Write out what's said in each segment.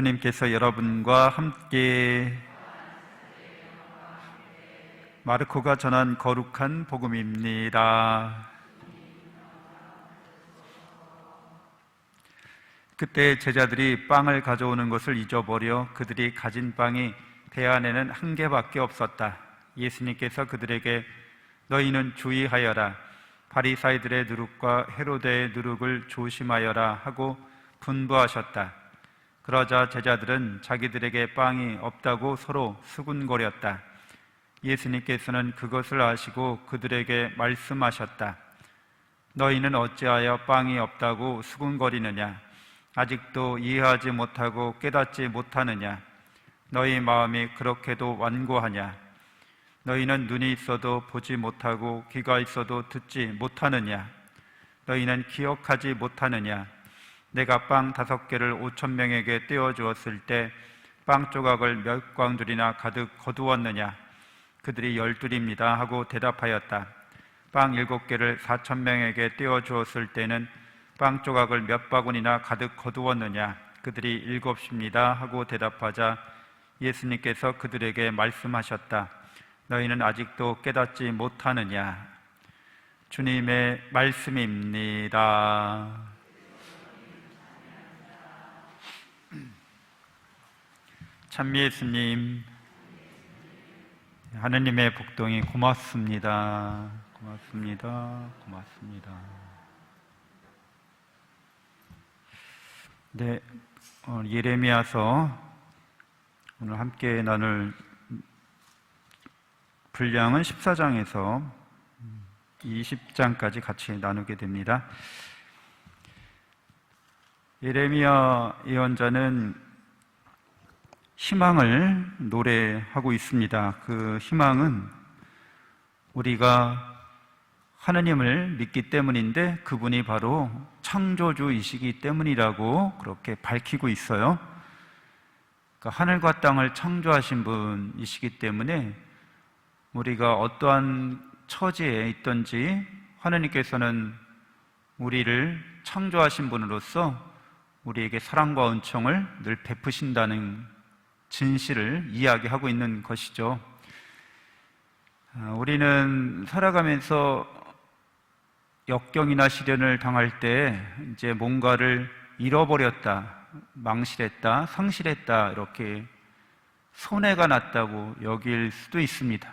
주님께서 여러분과 함께 마르코가 전한 거룩한 복음입니다. 그때 제자들이 빵을 가져오는 것을 잊어버려 그들이 가진 빵이 배 안에는 한 개밖에 없었다. 예수님께서 그들에게 너희는 주의하여라. 바리사이들의 누룩과 헤로데의 누룩을 조심하여라 하고 분부하셨다. 그러자 제자들은 자기들에게 빵이 없다고 서로 수군거렸다. 예수님께서는 그것을 아시고 그들에게 말씀하셨다. 너희는 어찌하여 빵이 없다고 수군거리느냐? 아직도 이해하지 못하고 깨닫지 못하느냐? 너희 마음이 그렇게도 완고하냐? 너희는 눈이 있어도 보지 못하고 귀가 있어도 듣지 못하느냐? 너희는 기억하지 못하느냐? 내가 빵 다섯 개를 오천 명에게 떼어 주었을 때 빵 조각을 몇 광줄이나 가득 거두었느냐? 그들이 열둘입니다 하고 대답하였다. 빵 일곱 개를 사천 명에게 떼어 주었을 때는 빵 조각을 몇 바구니나 가득 거두었느냐? 그들이 일곱입니다 하고 대답하자 예수님께서 그들에게 말씀하셨다. 너희는 아직도 깨닫지 못하느냐? 주님의 말씀입니다. 찬미 예수님, 하느님의 복동이 고맙습니다. 고맙습니다. 고맙습니다. 네, 어, 예레미야서 오늘 함께 나눌 분량은 14장에서 20장까지 같이 나누게 됩니다. 예레미야 예언자는 희망을 노래하고 있습니다. 그 희망은 우리가 하느님을 믿기 때문인데 그분이 바로 창조주이시기 때문이라고 그렇게 밝히고 있어요. 그러니까 하늘과 땅을 창조하신 분이시기 때문에 우리가 어떠한 처지에 있든지 하느님께서는 우리를 창조하신 분으로서 우리에게 사랑과 은총을 늘 베푸신다는 진실을 이야기하고 있는 것이죠. 아, 우리는 살아가면서 역경이나 시련을 당할 때 이제 뭔가를 잃어버렸다, 망실했다, 상실했다, 이렇게 손해가 났다고 여길 수도 있습니다.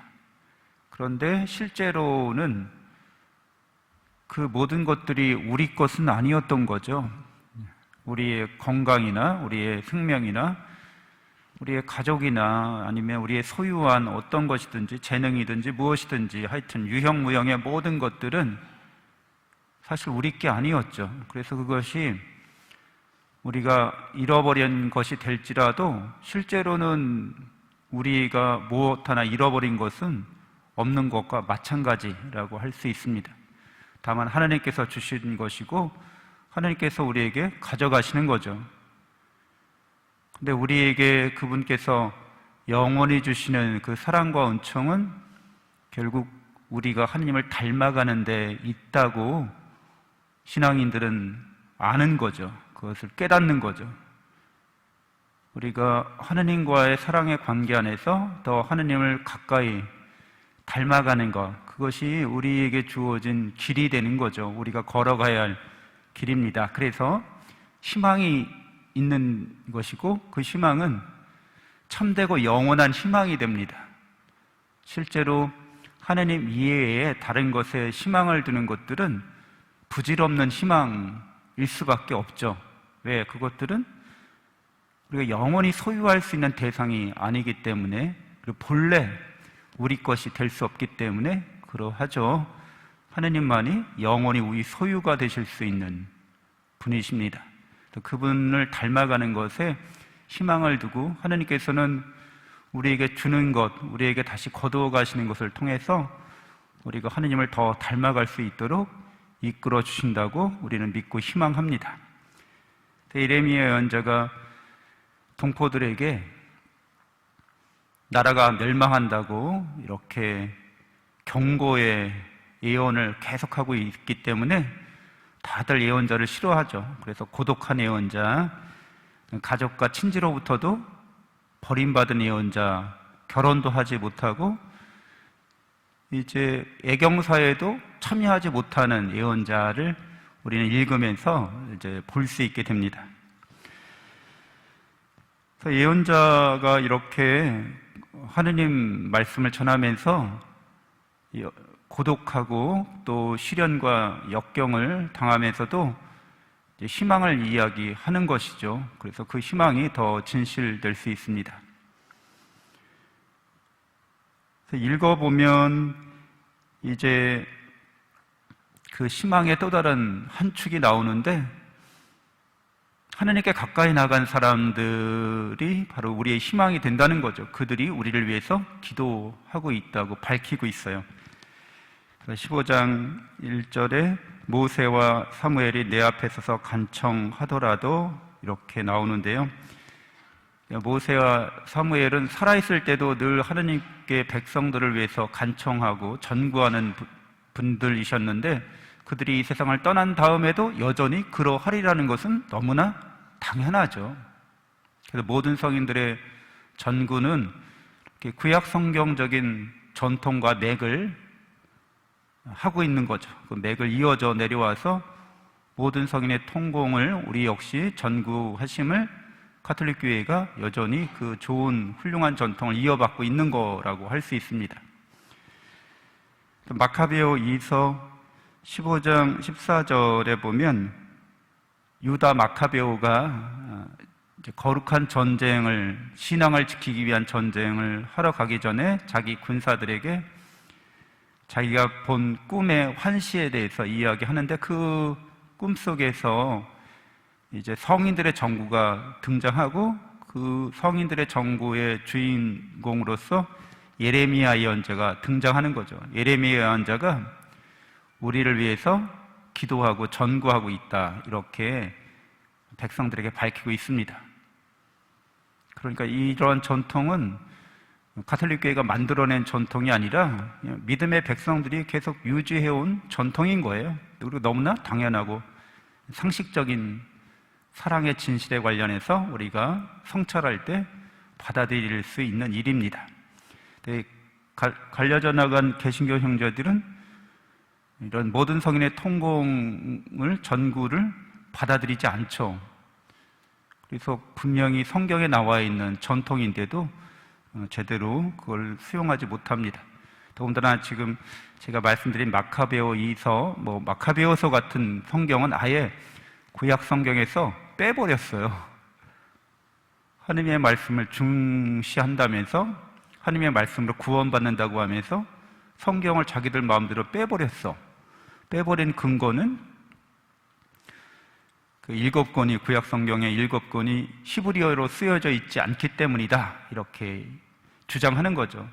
그런데 실제로는 그 모든 것들이 우리 것은 아니었던 거죠. 우리의 건강이나 우리의 생명이나 우리의 가족이나 아니면 우리의 소유한 어떤 것이든지 재능이든지 무엇이든지 하여튼 유형무형의 모든 것들은 사실 우리 게 아니었죠. 그래서 그것이 우리가 잃어버린 것이 될지라도 실제로는 우리가 무엇 하나 잃어버린 것은 없는 것과 마찬가지라고 할 수 있습니다. 다만 하나님께서 주신 것이고 하나님께서 우리에게 가져가시는 거죠. 근데 우리에게 그분께서 영원히 주시는 그 사랑과 은총은 결국 우리가 하나님을 닮아가는 데 있다고 신앙인들은 아는 거죠. 그것을 깨닫는 거죠. 우리가 하느님과의 사랑의 관계 안에서 더 하느님을 가까이 닮아가는 것, 그것이 우리에게 주어진 길이 되는 거죠. 우리가 걸어가야 할 길입니다. 그래서 희망이 있는 것이고 그 희망은 참되고 영원한 희망이 됩니다. 실제로 하느님 이외에 다른 것에 희망을 두는 것들은 부질없는 희망일 수밖에 없죠. 왜? 그것들은 우리가 영원히 소유할 수 있는 대상이 아니기 때문에 그리고 본래 우리 것이 될 수 없기 때문에 그러하죠. 하느님만이 영원히 우리 소유가 되실 수 있는 분이십니다. 그분을 닮아가는 것에 희망을 두고 하느님께서는 우리에게 주는 것, 우리에게 다시 거두어 가시는 것을 통해서 우리가 하느님을 더 닮아갈 수 있도록 이끌어 주신다고 우리는 믿고 희망합니다. 이레미야 연자가 동포들에게 나라가 멸망한다고 이렇게 경고의 예언을 계속하고 있기 때문에 다들 예언자를 싫어하죠. 그래서 고독한 예언자, 가족과 친지로부터도 버림받은 예언자, 결혼도 하지 못하고 이제 애경사에도 참여하지 못하는 예언자를 우리는 읽으면서 이제 볼 수 있게 됩니다. 그래서 예언자가 이렇게 하느님 말씀을 전하면서 고독하고 또 시련과 역경을 당하면서도 희망을 이야기하는 것이죠. 그래서 그 희망이 더 진실될 수 있습니다. 읽어보면 이제 그 희망의 또 다른 한 축이 나오는데 하나님께 가까이 나간 사람들이 바로 우리의 희망이 된다는 거죠. 그들이 우리를 위해서 기도하고 있다고 밝히고 있어요. 15장 1절에 모세와 사무엘이 내 앞에 서서 간청하더라도 이렇게 나오는데요. 모세와 사무엘은 살아있을 때도 늘 하느님께 백성들을 위해서 간청하고 전구하는 분들이셨는데 그들이 이 세상을 떠난 다음에도 여전히 그러하리라는 것은 너무나 당연하죠. 그래서 모든 성인들의 전구는 구약 성경적인 전통과 맥을 하고 있는 거죠. 그 맥을 이어져 내려와서 모든 성인의 통공을 우리 역시 전구하심을 카톨릭 교회가 여전히 그 좋은 훌륭한 전통을 이어받고 있는 거라고 할 수 있습니다. 마카베오 2서 15장 14절에 보면 유다 마카베오가 거룩한 전쟁을 신앙을 지키기 위한 전쟁을 하러 가기 전에 자기 군사들에게 자기가 본 꿈의 환시에 대해서 이야기하는데 그 꿈 속에서 이제 성인들의 정구가 등장하고 그 성인들의 정구의 주인공으로서 예레미야 예언자가 등장하는 거죠. 예레미야 예언자가 우리를 위해서 기도하고 전구하고 있다. 이렇게 백성들에게 밝히고 있습니다. 그러니까 이런 전통은 가톨릭 교회가 만들어낸 전통이 아니라 믿음의 백성들이 계속 유지해온 전통인 거예요. 그리고 너무나 당연하고 상식적인 사랑의 진실에 관련해서 우리가 성찰할 때 받아들일 수 있는 일입니다. 갈려져 나간 개신교 형제들은 이런 모든 성인의 통공을 전구를 받아들이지 않죠. 그래서 분명히 성경에 나와 있는 전통인데도 어, 제대로 그걸 수용하지 못합니다. 더군다나 지금 제가 말씀드린 마카베오 이서, 뭐 마카베오서 같은 성경은 아예 구약 성경에서 빼버렸어요. 하나님의 말씀을 중시한다면서 하나님의 말씀으로 구원받는다고 하면서 성경을 자기들 마음대로 빼버렸어. 빼버린 근거는 그 일곱 권이 구약 성경의 일곱 권이 히브리어로 쓰여져 있지 않기 때문이다. 이렇게 주장하는 거죠.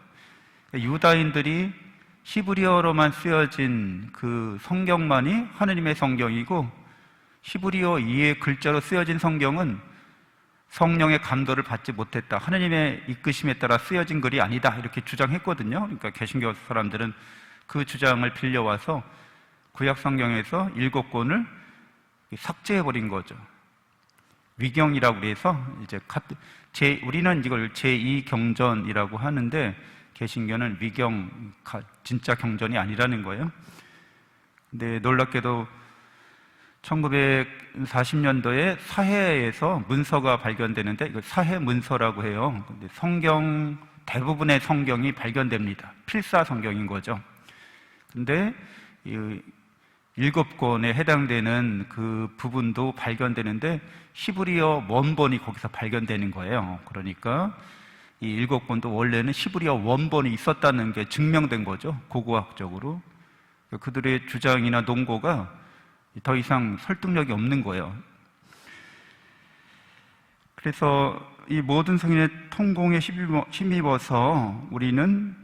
유다인들이 히브리어로만 쓰여진 그 성경만이 하느님의 성경이고 히브리어 이해 글자로 쓰여진 성경은 성령의 감도를 받지 못했다. 하나님의 이끄심에 따라 쓰여진 글이 아니다. 이렇게 주장했거든요. 그러니까 개신교 사람들은 그 주장을 빌려와서 구약 성경에서 일곱 권을 삭제해버린 거죠. 위경이라고 그래서 이제 제, 우리는 이걸 제2 경전이라고 하는데 개신교는 위경, 진짜 경전이 아니라는 거예요. 근데 놀랍게도 1940년도에 사해에서 문서가 발견되는데 이거 사해 문서라고 해요. 근데 성경 대부분의 성경이 발견됩니다. 필사 성경인 거죠. 근데 일곱 권에 해당되는 그 부분도 발견되는데 히브리어 원본이 거기서 발견되는 거예요. 그러니까 이 일곱 권도 원래는 히브리어 원본이 있었다는 게 증명된 거죠. 고고학적으로. 그들의 주장이나 논고가 더 이상 설득력이 없는 거예요. 그래서 이 모든 성인의 통공에 힘입어서 우리는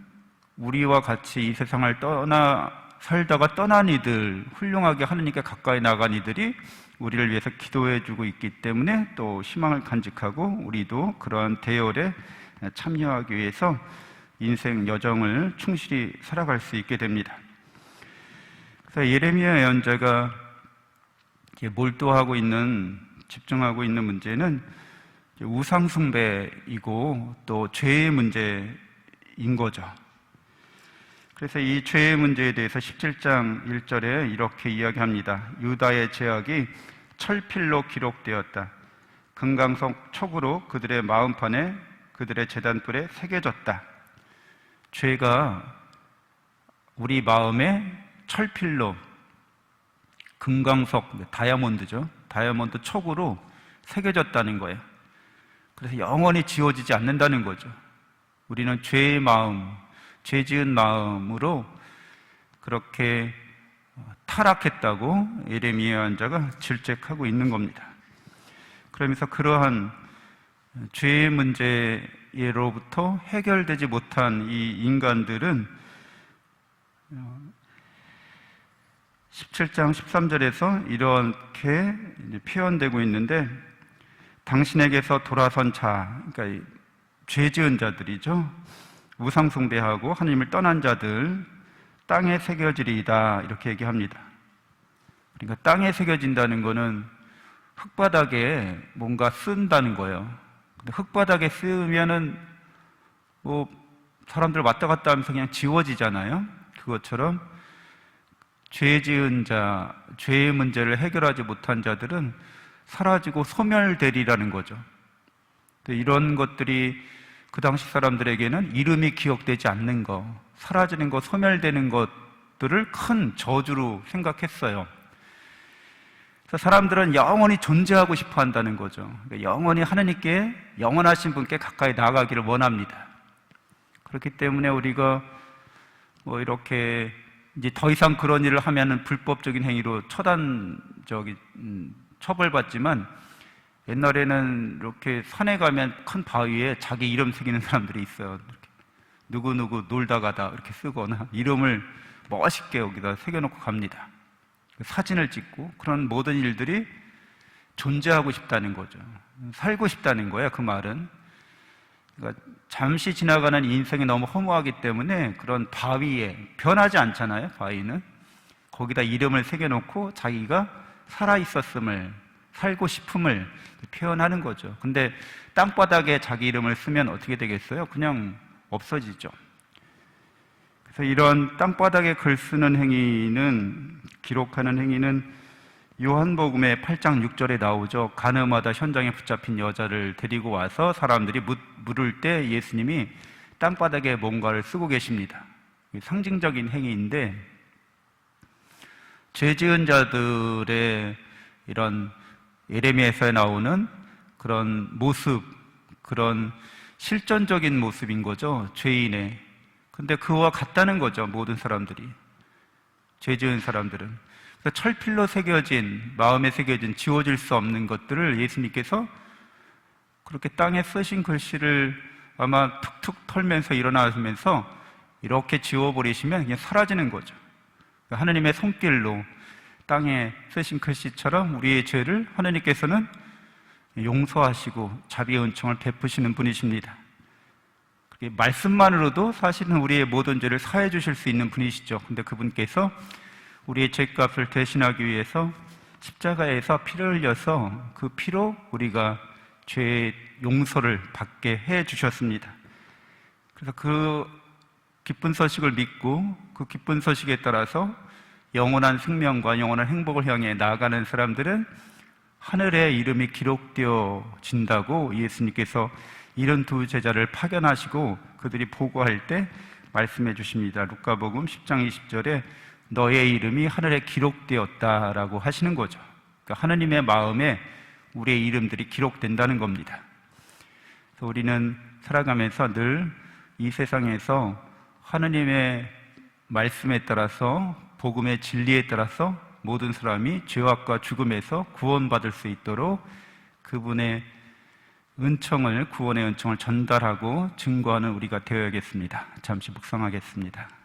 우리와 같이 이 세상을 떠나 살다가 떠난 이들, 훌륭하게 하느님께 가까이 나간 이들이 우리를 위해서 기도해 주고 있기 때문에 또 희망을 간직하고 우리도 그러한 대열에 참여하기 위해서 인생 여정을 충실히 살아갈 수 있게 됩니다. 그래서 예레미야 예언자가 몰두하고 있는 집중하고 있는 문제는 우상 숭배이고 또 죄의 문제인 거죠. 그래서 이 죄의 문제에 대해서 17장 1절에 이렇게 이야기합니다. 유다의 죄악이 철필로 기록되었다. 금강석 촉으로 그들의 마음판에 그들의 재단불에 새겨졌다. 죄가 우리 마음에 철필로 금강석 다이아몬드죠. 다이아몬드 촉으로 새겨졌다는 거예요. 그래서 영원히 지워지지 않는다는 거죠. 우리는 죄의 마음, 죄 지은 마음으로 그렇게 타락했다고 예레미야 환자가 질책하고 있는 겁니다. 그러면서 그러한 죄의 문제로부터 해결되지 못한 이 인간들은 17장 13절에서 이렇게 표현되고 있는데 당신에게서 돌아선 자, 그러니까 죄 지은 자들이죠. 우상숭배하고 하나님을 떠난 자들 땅에 새겨지리이다 이렇게 얘기합니다. 그러니까 땅에 새겨진다는 것은 흙바닥에 뭔가 쓴다는 거예요. 근데 흙바닥에 쓰면은 뭐 사람들 왔다 갔다 하면서 그냥 지워지잖아요. 그것처럼 죄 지은 자, 죄의 문제를 해결하지 못한 자들은 사라지고 소멸되리라는 거죠. 이런 것들이 그 당시 사람들에게는 이름이 기억되지 않는 것, 사라지는 것, 소멸되는 것들을 큰 저주로 생각했어요. 사람들은 영원히 존재하고 싶어 한다는 거죠. 그러니까 영원히 하나님께 영원하신 분께 가까이 나아가기를 원합니다. 그렇기 때문에 우리가 뭐 이렇게 이제 더 이상 그런 일을 하면은 불법적인 행위로 처단 저기 음, 처벌받지만 옛날에는 이렇게 산에 가면 큰 바위에 자기 이름 새기는 사람들이 있어요. 누구 누구 놀다 가다 이렇게 쓰거나 이름을 멋있게 여기다 새겨놓고 갑니다. 사진을 찍고 그런 모든 일들이 존재하고 싶다는 거죠. 살고 싶다는 거예요. 그 말은. 그러니까 잠시 지나가는 인생이 너무 허무하기 때문에 그런 바위에 변하지 않잖아요. 바위는 거기다 이름을 새겨놓고 자기가 살아 있었음을 살고 싶음을 표현하는 거죠. 근데 땅바닥에 자기 이름을 쓰면 어떻게 되겠어요? 그냥 없어지죠. 그래서 이런 땅바닥에 글 쓰는 행위는 기록하는 행위는 요한복음의 8장 6절에 나오죠. 가늠하다 현장에 붙잡힌 여자를 데리고 와서 사람들이 물을 때 예수님이 땅바닥에 뭔가를 쓰고 계십니다. 상징적인 행위인데 죄 지은 자들의 이런 예레미야에서 나오는 그런 모습, 그런 실전적인 모습인 거죠. 죄인의. 근데 그와 같다는 거죠. 모든 사람들이. 죄 지은 사람들은. 철필로 새겨진, 마음에 새겨진, 지워질 수 없는 것들을 예수님께서 그렇게 땅에 쓰신 글씨를 아마 툭툭 털면서 일어나면서 이렇게 지워버리시면 그냥 사라지는 거죠. 하나님의 손길로 땅에 쓰신 글씨처럼 우리의 죄를 하나님께서는 용서하시고 자비의 은총을 베푸시는 분이십니다. 말씀만으로도 사실은 우리의 모든 죄를 사해 주실 수 있는 분이시죠. 근데 그분께서 우리의 죄값을 대신하기 위해서 십자가에서 피를 흘려서 그 피로 우리가 죄의 용서를 받게 해 주셨습니다. 그래서 그 기쁜 소식을 믿고 그 기쁜 소식에 따라서 영원한 생명과 영원한 행복을 향해 나아가는 사람들은 하늘의 이름이 기록되어진다고 예수님께서 이런 두 제자를 파견하시고 그들이 보고할 때 말씀해 주십니다. 루카복음 10장 20절에 너의 이름이 하늘에 기록되었다라고 하시는 거죠. 그러니까 하나님의 마음에 우리의 이름들이 기록된다는 겁니다. 그래서 우리는 살아가면서 늘 이 세상에서 하나님의 말씀에 따라서 복음의 진리에 따라서 모든 사람이 죄악과 죽음에서 구원받을 수 있도록 그분의 은총을 구원의 은총을 전달하고 증거하는 우리가 되어야겠습니다. 잠시 묵상하겠습니다.